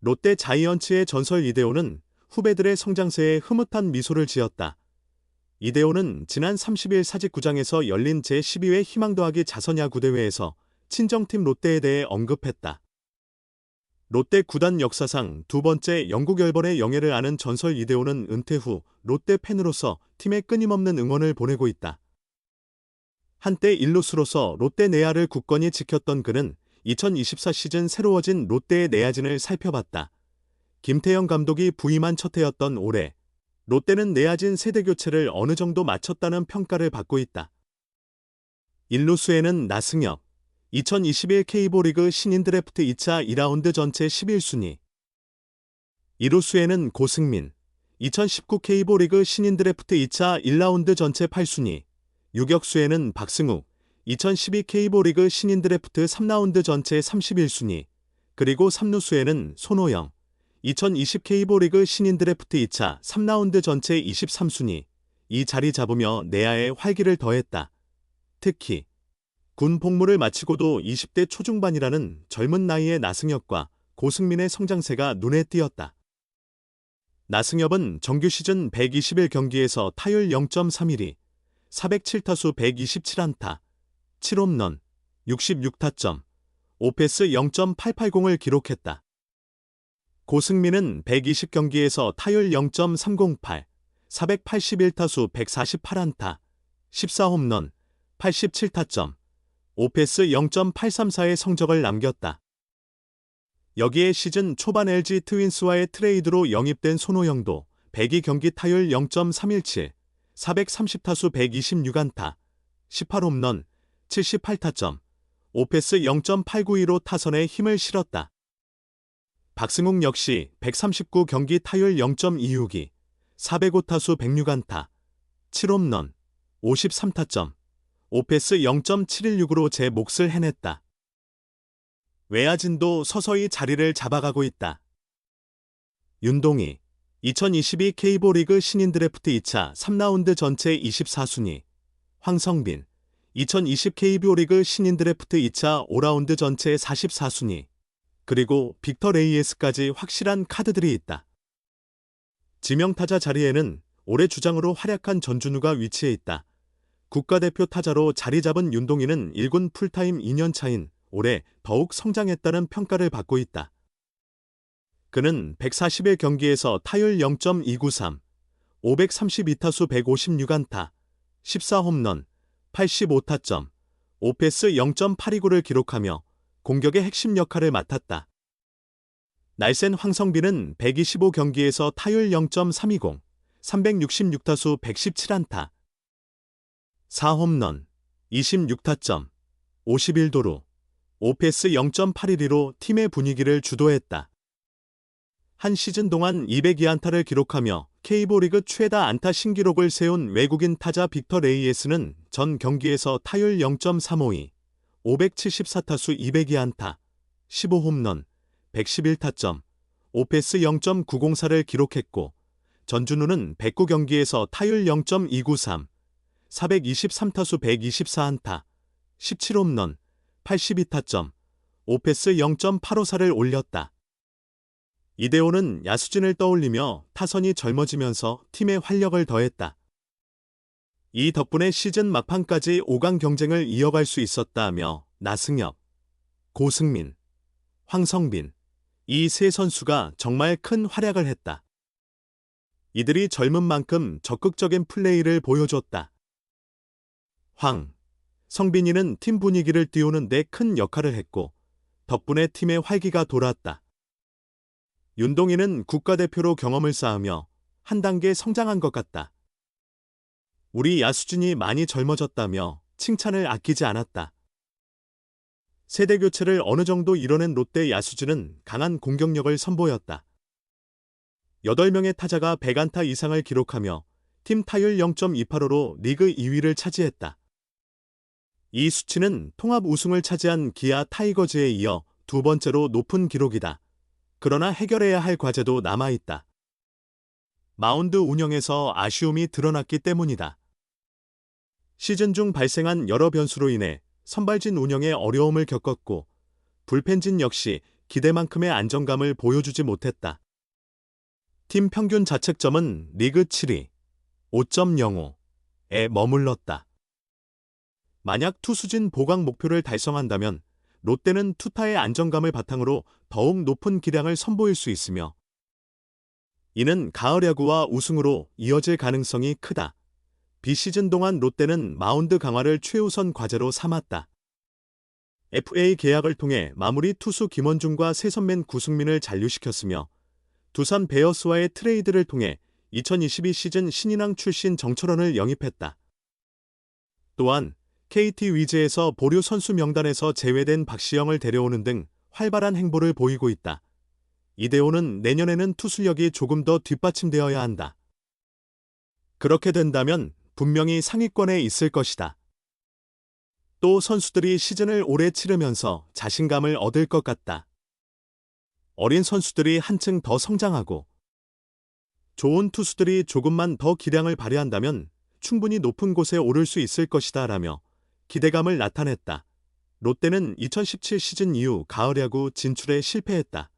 롯데 자이언츠의 전설 이대호는 후배들의 성장세에 흐뭇한 미소를 지었다. 이대호는 지난 30일 사직구장에서 열린 제12회 희망 더하기 자선야구 대회에서 친정팀 롯데에 대해 언급했다. 롯데 구단 역사상 두 번째 영국 열번의 영예를 아는 전설 이대호는 은퇴 후 롯데 팬으로서 팀에 끊임없는 응원을 보내고 있다. 한때 일루수로서 롯데 내야를 굳건히 지켰던 그는 2024 시즌 새로워진 롯데의 내야진을 살펴봤다. 김태형 감독이 부임한 첫 해였던 올해 롯데는 내야진 세대 교체를 어느 정도 마쳤다는 평가를 받고 있다. 일루수에는 나승엽, 2021 K보 리그 신인 드래프트 2차 2라운드 전체 11순위. 2루수에는 고승민, 2019 K보 리그 신인 드래프트 2차 1라운드 전체 8순위. 유격수에는 박승욱, 2012 K보 리그 신인 드래프트 3라운드 전체 31순위. 그리고 3루수에는 손호영, 2020 K보 리그 신인 드래프트 2차 3라운드 전체 23순위. 이 자리 잡으며 내야에 활기를 더했다. 특히 군 복무를 마치고도 20대 초중반이라는 젊은 나이의 나승엽과 고승민의 성장세가 눈에 띄었다. 나승엽은 정규 시즌 121경기에서 타율 0.31위, 407타수 127안타, 7홈런, 66타점, 오페스 0.880을 기록했다. 고승민은 120경기에서 타율 0.308, 481타수 148안타, 14홈런, 87타점, 오페스 0.834의 성적을 남겼다. 여기에 시즌 초반 LG 트윈스와의 트레이드로 영입된 손호영도 102경기 타율 0.317, 430타수 126안타, 18홈런, 78타점, 오페스 0.892로 타선에 힘을 실었다. 박승욱 역시 139 경기 타율 0.26이, 405타수 106안타, 7홈런, 53타점, 오페스 0.716으로 제 몫을 해냈다. 외야진도 서서히 자리를 잡아가고 있다. 윤동희 2022 K보 리그 신인 드래프트 2차 3라운드 전체 24순위 황성빈 2020 KBO 리그 신인 드래프트 2차 5라운드 전체 44순위 그리고 빅터 레이에스까지 확실한 카드들이 있다. 지명타자 자리에는 올해 주장으로 활약한 전준우가 위치해 있다. 국가대표 타자로 자리 잡은 윤동희는 1군 풀타임 2년 차인 올해 더욱 성장했다는 평가를 받고 있다. 그는 140일 경기에서 타율 0.293, 532타수 156안타, 14홈런, 85타점, 오페스 0.829를 기록하며 공격의 핵심 역할을 맡았다. 날쌘 황성빈은 125경기에서 타율 0.320, 366타수 117안타, 4홈런, 26타점, 51도루, 오페스 0.81로 팀의 분위기를 주도했다. 한 시즌 동안 202안타를 기록하며 K보 리그 최다 안타 신기록을 세운 외국인 타자 빅터 레이에스는 전 경기에서 타율 0.352, 574타수 202안타, 15홈런, 111타점, 오페스 0.904를 기록했고 전준우는 109경기에서 타율 0.293, 423타수 124안타, 17홈런, 82타점, 오페스 0.854를 올렸다. 이대호는 야수진을 떠올리며 타선이 젊어지면서 팀의 활력을 더했다. 이 덕분에 시즌 막판까지 5강 경쟁을 이어갈 수 있었다며 나승엽, 고승민, 황성빈, 이 세 선수가 정말 큰 활약을 했다. 이들이 젊은 만큼 적극적인 플레이를 보여줬다. 황, 성빈이는 팀 분위기를 띄우는 데 큰 역할을 했고 덕분에 팀의 활기가 돌아왔다. 윤동희는 국가대표로 경험을 쌓으며 한 단계 성장한 것 같다. 우리 야수진이 많이 젊어졌다며 칭찬을 아끼지 않았다. 세대 교체를 어느 정도 이뤄낸 롯데 야수진은 강한 공격력을 선보였다. 8명의 타자가 100안타 이상을 기록하며 팀 타율 0.28호로 리그 2위를 차지했다. 이 수치는 통합 우승을 차지한 기아 타이거즈에 이어 두 번째로 높은 기록이다. 그러나 해결해야 할 과제도 남아있다. 마운드 운영에서 아쉬움이 드러났기 때문이다. 시즌 중 발생한 여러 변수로 인해 선발진 운영에 어려움을 겪었고 불펜진 역시 기대만큼의 안정감을 보여주지 못했다. 팀 평균 자책점은 리그 7위 5.05에 머물렀다. 만약 투수진 보강 목표를 달성한다면 롯데는 투타의 안정감을 바탕으로 더욱 높은 기량을 선보일 수 있으며 이는 가을 야구와 우승으로 이어질 가능성이 크다. 비시즌 동안 롯데는 마운드 강화를 최우선 과제로 삼았다. FA 계약을 통해 마무리 투수 김원중과 세선맨 구승민을 잔류시켰으며 두산 베어스와의 트레이드를 통해 2022 시즌 신인왕 출신 정철원을 영입했다. 또한 KT 위즈에서 보류 선수 명단에서 제외된 박시영을 데려오는 등 활발한 행보를 보이고 있다. 이대호는 내년에는 투수력이 조금 더 뒷받침되어야 한다. 그렇게 된다면 분명히 상위권에 있을 것이다. 또 선수들이 시즌을 오래 치르면서 자신감을 얻을 것 같다. 어린 선수들이 한층 더 성장하고 좋은 투수들이 조금만 더 기량을 발휘한다면 충분히 높은 곳에 오를 수 있을 것이다 라며 기대감을 나타냈다. 롯데는 2017 시즌 이후 가을 야구 진출에 실패했다.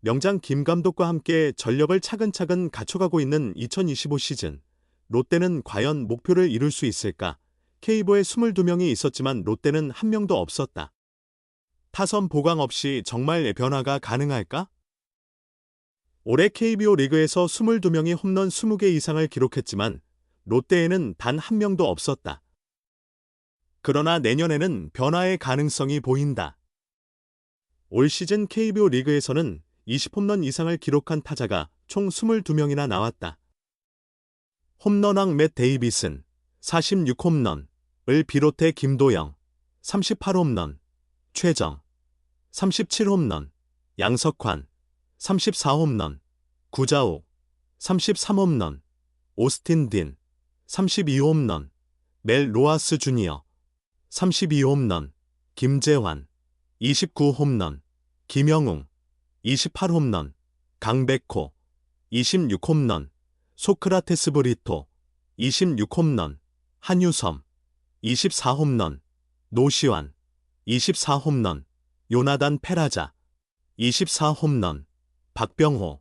명장 김 감독과 함께 전력을 차근차근 갖춰가고 있는 2025 시즌. 롯데는 과연 목표를 이룰 수 있을까? 케이보에 22명이 있었지만 롯데는 한 명도 없었다. 타선 보강 없이 정말 변화가 가능할까? 올해 KBO 리그에서 22명이 홈런 20개 이상을 기록했지만 롯데에는 단 한 명도 없었다. 그러나 내년에는 변화의 가능성이 보인다. 올 시즌 KBO 리그에서는 20홈런 이상을 기록한 타자가 총 22명이나 나왔다. 홈런왕 맷 데이비슨 46홈런을 비롯해 김도영 38홈런, 최정 37홈런, 양석환 34홈런, 구자욱 33홈런, 오스틴 딘 32홈런, 멜 로아스 주니어 32홈런, 김재환 29홈런, 김영웅 28홈런, 강백호 26홈런, 소크라테스 브리토 26홈런, 한유섬 24홈런, 노시환 24홈런, 요나단 페라자 24홈런, 박병호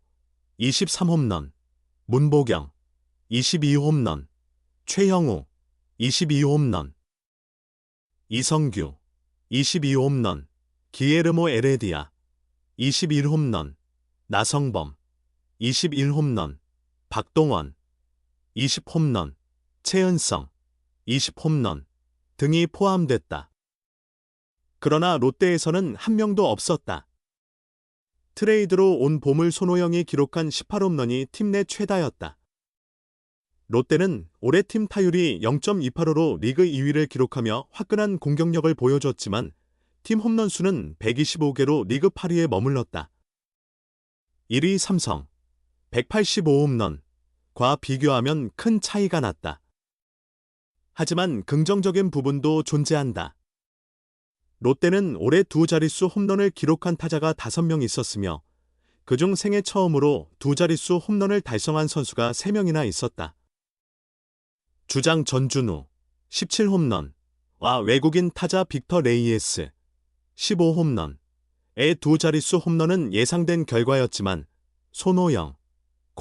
23홈런, 문보경 22홈런, 최형우 22홈런, 이성규 22홈런, 기에르모 에레디아 21홈런, 나성범 21홈런, 박동원 20홈런, 최은성 20홈런 등이 포함됐다. 그러나 롯데에서는 한 명도 없었다. 트레이드로 온 보물 손호영이 기록한 18홈런이 팀 내 최다였다. 롯데는 올해 팀 타율이 0.28호로 리그 2위를 기록하며 화끈한 공격력을 보여줬지만 팀 홈런 수는 125개로 리그 8위에 머물렀다. 1위 삼성 185홈런과 비교하면 큰 차이가 났다. 하지만 긍정적인 부분도 존재한다. 롯데는 올해 두 자릿수 홈런을 기록한 타자가 5명 있었으며 그중 생애 처음으로 두 자릿수 홈런을 달성한 선수가 3명이나 있었다. 주장 전준우 17홈런와 외국인 타자 빅터 레이에스 15홈런의 두 자릿수 홈런은 예상된 결과였지만 손호영,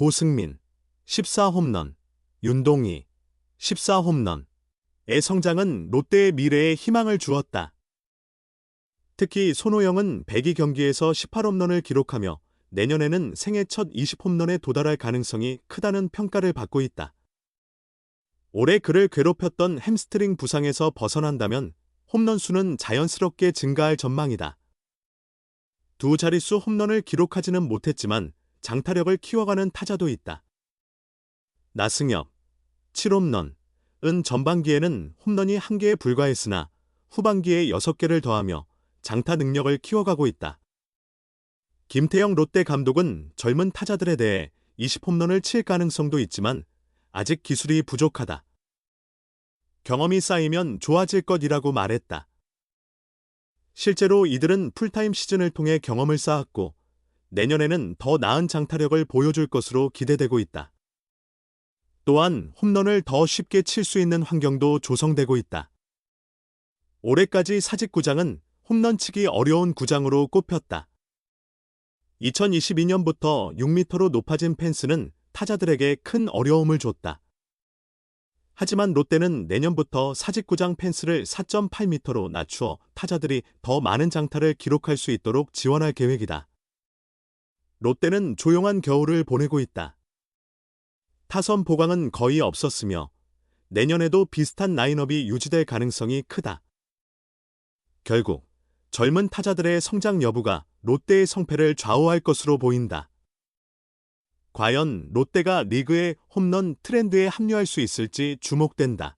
고승민 14홈런, 윤동희 14홈런의 성장은 롯데의 미래에 희망을 주었다. 특히 손호영은 102 경기에서 18홈런을 기록하며 내년에는 생애 첫 20홈런에 도달할 가능성이 크다는 평가를 받고 있다. 올해 그를 괴롭혔던 햄스트링 부상에서 벗어난다면 홈런 수는 자연스럽게 증가할 전망이다. 두 자릿수 홈런을 기록하지는 못했지만 장타력을 키워가는 타자도 있다. 나승엽, 7홈런은 전반기에는 홈런이 1개에 불과했으나 후반기에 6개를 더하며 장타 능력을 키워가고 있다. 김태형 롯데 감독은 젊은 타자들에 대해 20홈런을 칠 가능성도 있지만 아직 기술이 부족하다. 경험이 쌓이면 좋아질 것이라고 말했다. 실제로 이들은 풀타임 시즌을 통해 경험을 쌓았고 내년에는 더 나은 장타력을 보여줄 것으로 기대되고 있다. 또한 홈런을 더 쉽게 칠 수 있는 환경도 조성되고 있다. 올해까지 사직구장은 홈런치기 어려운 구장으로 꼽혔다. 2022년부터 6m로 높아진 펜스는 타자들에게 큰 어려움을 줬다. 하지만 롯데는 내년부터 사직구장 펜스를 4.8m로 낮추어 타자들이 더 많은 장타를 기록할 수 있도록 지원할 계획이다. 롯데는 조용한 겨울을 보내고 있다. 타선 보강은 거의 없었으며 내년에도 비슷한 라인업이 유지될 가능성이 크다. 결국 젊은 타자들의 성장 여부가 롯데의 성패를 좌우할 것으로 보인다. 과연 롯데가 리그의 홈런 트렌드에 합류할 수 있을지 주목된다.